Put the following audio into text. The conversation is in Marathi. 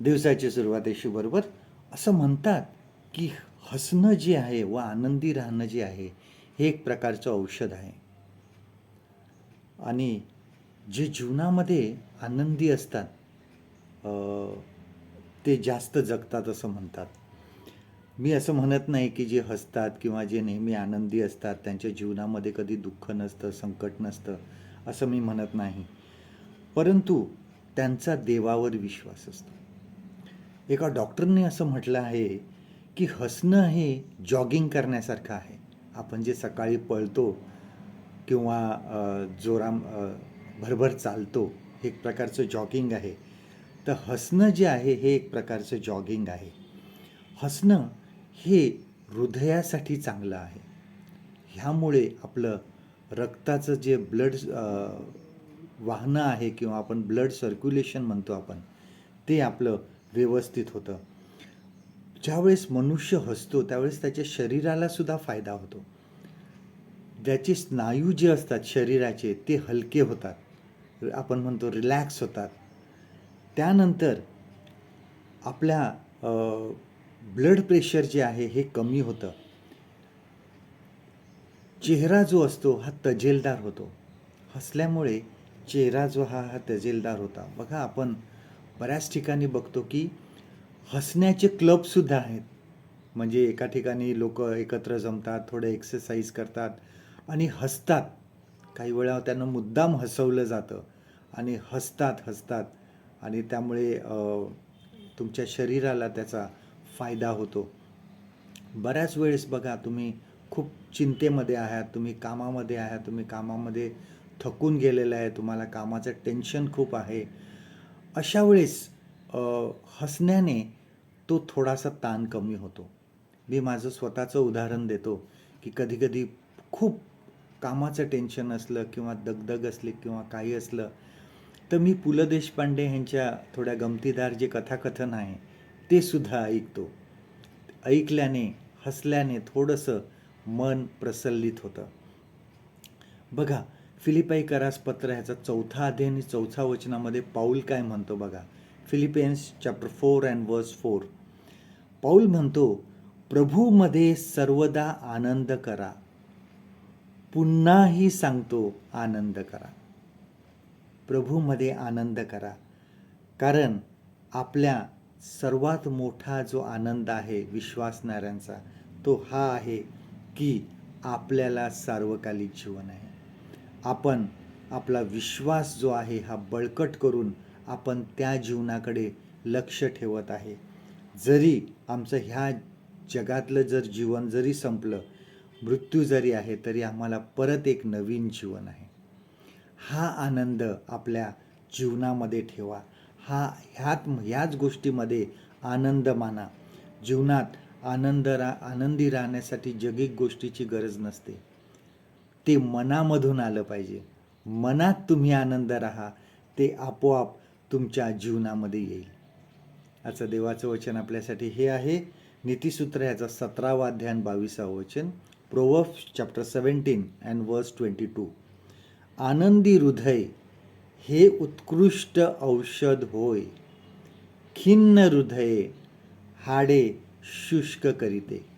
दिवसाची सुरुवातीशी बरोबर असं म्हणतात की हसणं जे आहे व आनंदी राहणं जे आहे हे एक प्रकारचं औषध आहे. आणि जे जीवनामध्ये आनंदी असतात ते जास्त जगतात असं म्हणतात. मी असं म्हणत नाही की जे हसतात किंवा जे नेहमी आनंदी असतात त्यांच्या जीवनामध्ये कधी दुःख नसतं संकट नसतं असं मी म्हणत नाही. परंतु त्यांचा देवावर विश्वास असतो. एका डॉक्टरने असं म्हटलं आहे की हसणं हे जॉगिंग करण्यासारखं आहे. आपण जे सकाळी पळतो किंवा जोराम भरभर चालतो हे एक प्रकारचं जॉगिंग आहे. तर हसणं जे आहे हे एक प्रकारचं जॉगिंग आहे. हसणं हे हृदयासाठी चांगलं आहे. ह्यामुळे आपलं रक्ताचं जे ब्लड वाहनं आहे किंवा आपण ब्लड सर्क्युलेशन म्हणतो आपण ते आपलं व्यवस्थित होतं. ज्यावेळेस मनुष्य हसतो त्यावेळेस त्याच्या शरीराला सुद्धा फायदा होतो. ज्याचे स्नायू जे असतात शरीराचे ते हलके होतात. आपण म्हणतो रिलॅक्स होतात. त्यानंतर आपल्या ब्लड प्रेशर जे आहे हे कमी होतं. चेहरा जो असतो हा तजेलदार होतो. हसल्यामुळे चेहरा जो हा हा तजेलदार होता. बघा आपण बऱ्याच ठिकाणी बघतो की हसण्याचे क्लबसुद्धा आहेत. म्हणजे एका ठिकाणी लोक एकत्र जमतात थोडे एक्सरसाइज करतात आणि हसतात. काही वेळा त्यांना मुद्दाम हसवलं जातं आणि हसतात हसतात आणि त्यामुळे तुमच्या शरीराला त्याचा फायदा होतो. बऱ्याच वेळेस बघा तुम्ही खूप चिंतेमध्ये आहात तुम्ही कामामध्ये आहात तुम्ही कामामध्ये थकून गेलेलं आहे तुम्हाला कामाचं टेन्शन खूप आहे. अशा वेळेस हसण्याने तो थोडासा ताण कमी होतो. मी माझं स्वतःचं उदाहरण देतो की कधीकधी खूप कामाचं टेन्शन असलं किंवा दगदग असली किंवा काही असलं तर मी पु ल देशपांडे ह्यांच्या थोड्या गमतीदार जे कथाकथन आहे ते सुद्धा ऐकतो. ऐकल्याने हसल्याने थोडंसं मन प्रसल्लित होतं. बघा फिलिपाई करास पत्र ह्याचा चौथा अध्याय आणि चौथा वचनामध्ये पाऊल काय म्हणतो बघा. Philippians chapter four and verse four Paul म्हणतो प्रभूमध्ये सर्वदा आनंद करा. पुन्हाही सांगतो आनंद करा. प्रभूमध्ये आनंद करा. कारण आपल्या सर्वात मोठा जो आनंद आहे विश्वासणाऱ्यांचा तो हा आहे की आपल्याला सार्वकालिक जीवन आहे. आपण आपला विश्वास जो आहे हा बळकट करून आपण त्या जीवनाकडे लक्ष ठेवत आहे. जरी आमचं ह्या जगातलं जर जीवन जरी संपलं मृत्यू जरी आहे तरी आम्हाला परत एक नवीन जीवन आहे. हा आनंद आपल्या जीवनामध्ये ठेवा. हा ह्यात ह्याच गोष्टीमध्ये आनंद माना. जीवनात आनंद रा आनंदी राहण्यासाठी जगिक गोष्टीची गरज नसते. ते मनामधून आलं पाहिजे. मनात तुम्ही आनंद राहा ते आपोआप तुमच्या जीवनामध्ये येईल. आजचं देवाचं वचन आपल्यासाठी हे आहे. नीतिसूत्र ह्याचा सतरावा अध्याय बावीसावं वचन. Proverbs chapter seventeen and verse twenty two आनंदी हृदय हे उत्कृष्ट औषध होय. खिन्न हृदये हाडे शुष्क करीते.